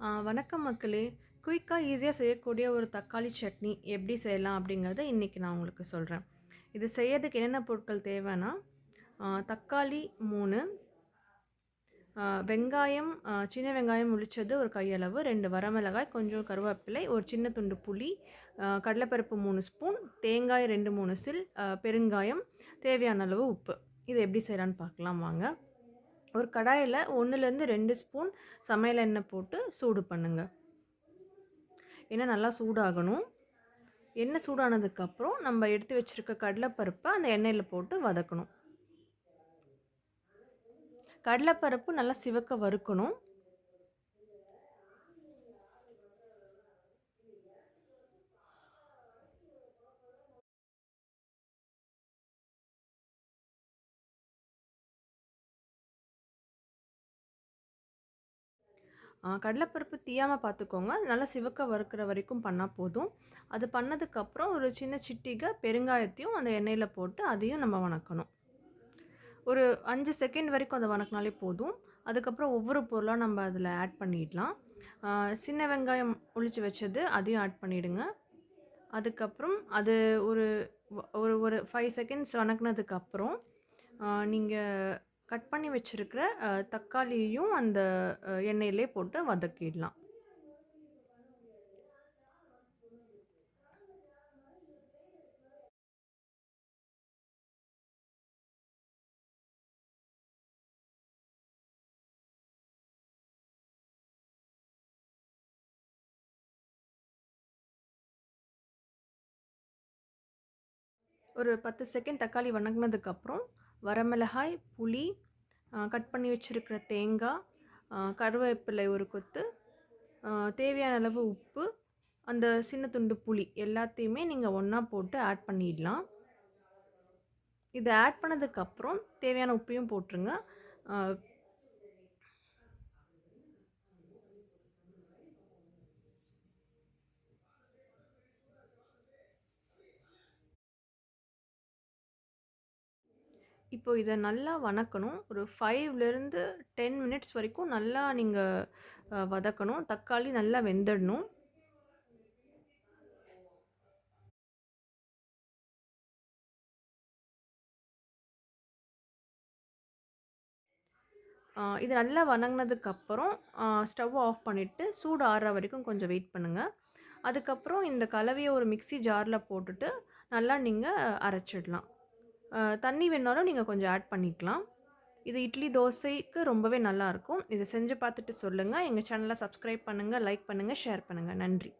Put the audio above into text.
வணக்கம் மக்களே. குயிக்காக ஈஸியாக செய்யக்கூடிய ஒரு தக்காளி சட்னி எப்படி செய்யலாம் அப்படிங்கிறத இன்றைக்கி நான் உங்களுக்கு சொல்கிறேன் இது செய்யறதுக்கு என்னென்ன பொருட்கள் தேவைன்னா தக்காளி மூணு வெங்காயம் சின்ன வெங்காயம் முழிச்சது ஒரு கையளவு ரெண்டு வரமிளகாய் கொஞ்சம் கருவேப்பிலை ஒரு சின்ன துண்டு புளி கடலைப்பருப்பு மூணு ஸ்பூன் தேங்காய் ரெண்டு மூணு சில் பெருங்காயம் தேவையான அளவு உப்பு. இது எப்படி செய்யலான்னு பார்க்கலாம் வாங்க. ஒரு கடாயில் ஒன்றுலேருந்து ரெண்டு ஸ்பூன் சமையல் எண்ணெய் போட்டு சூடு பண்ணுங்கள் எண்ணெய் நல்லா சூடாகணும். எண்ணெய் சூடானதுக்கப்புறம் நம்ம எடுத்து வச்சுருக்க கடலைப்பருப்பை அந்த எண்ணெயில் போட்டு வதக்கணும். கடலைப்பருப்பு நல்லா சிவக்க வறுக்கணும். கடலைப்பருப்பு தீயாமல் பார்த்துக்கோங்க நல்லா சிவக்க வறுக்கிற வரைக்கும் பண்ணால் போதும். அது பண்ணதுக்கப்புறம் ஒரு சின்ன சிட்டிகை பெருங்காயத்தையும் அந்த எண்ணெயில் போட்டு அதையும் நம்ம வணக்கணும். ஒரு அஞ்சு செகண்ட் வரைக்கும் அதை வணக்கினாலே போதும். அதுக்கப்புறம் ஒவ்வொரு பொருளாக நம்ம அதில் ஆட் பண்ணிடலாம். சின்ன வெங்காயம் ஒழிச்சு வச்சது அதையும் ஆட் பண்ணிவிடுங்க அதுக்கப்புறம் அது ஒரு ஒரு ஒரு ஃபைவ் செகண்ட்ஸ் வணக்கினதுக்கப்புறம் நீங்கள் கட் பண்ணி வச்சுருக்கிற தக்காளியையும் அந்த எண்ணெயிலே போட்டு வதக்கிடலாம். ஒரு பத்து செகண்ட் தக்காளி வணங்கினதுக்கப்புறம் வரமிளகாய் புளி கட் பண்ணி வச்சுருக்கிற தேங்காய் கருவேப்பிலை ஒரு கொத்து தேவையான அளவு உப்பு அந்த சின்ன துண்டு புளி எல்லாத்தையுமே நீங்கள் ஒன்றா போட்டு ஆட் பண்ணிடலாம். இதை ஆட் பண்ணதுக்கப்புறம் தேவையான உப்பையும் போட்டுருங்க. இப்போ இதை நல்லா வணக்கணும். ஒரு ஃபைவ்லேருந்து டென் மினிட்ஸ் வரைக்கும் நல்லா நீங்கள் வதக்கணும். தக்காளி நல்லா வெந்துடணும். இது நல்லா வணங்கினதுக்கப்புறம் ஸ்டவ் ஆஃப் பண்ணிவிட்டு சூடு ஆறுற வரைக்கும் கொஞ்சம் வெயிட் பண்ணுங்கள் அதுக்கப்புறம் இந்த கலவையை ஒரு மிக்ஸி ஜாரில் போட்டுட்டு நல்லா நீங்கள் அரைச்சிடலாம். தண்ணி வேணாலும் நீங்கள் கொஞ்சம் ஆட் பண்ணிக்கலாம். இது இட்லி தோசைக்கு ரொம்பவே நல்லாயிருக்கும் இதை செஞ்சு பார்த்துட்டு சொல்லுங்கள் எங்கள் சேனலை சப்ஸ்கிரைப் பண்ணுங்கள் லைக் பண்ணுங்கள் ஷேர் பண்ணுங்கள் நன்றி.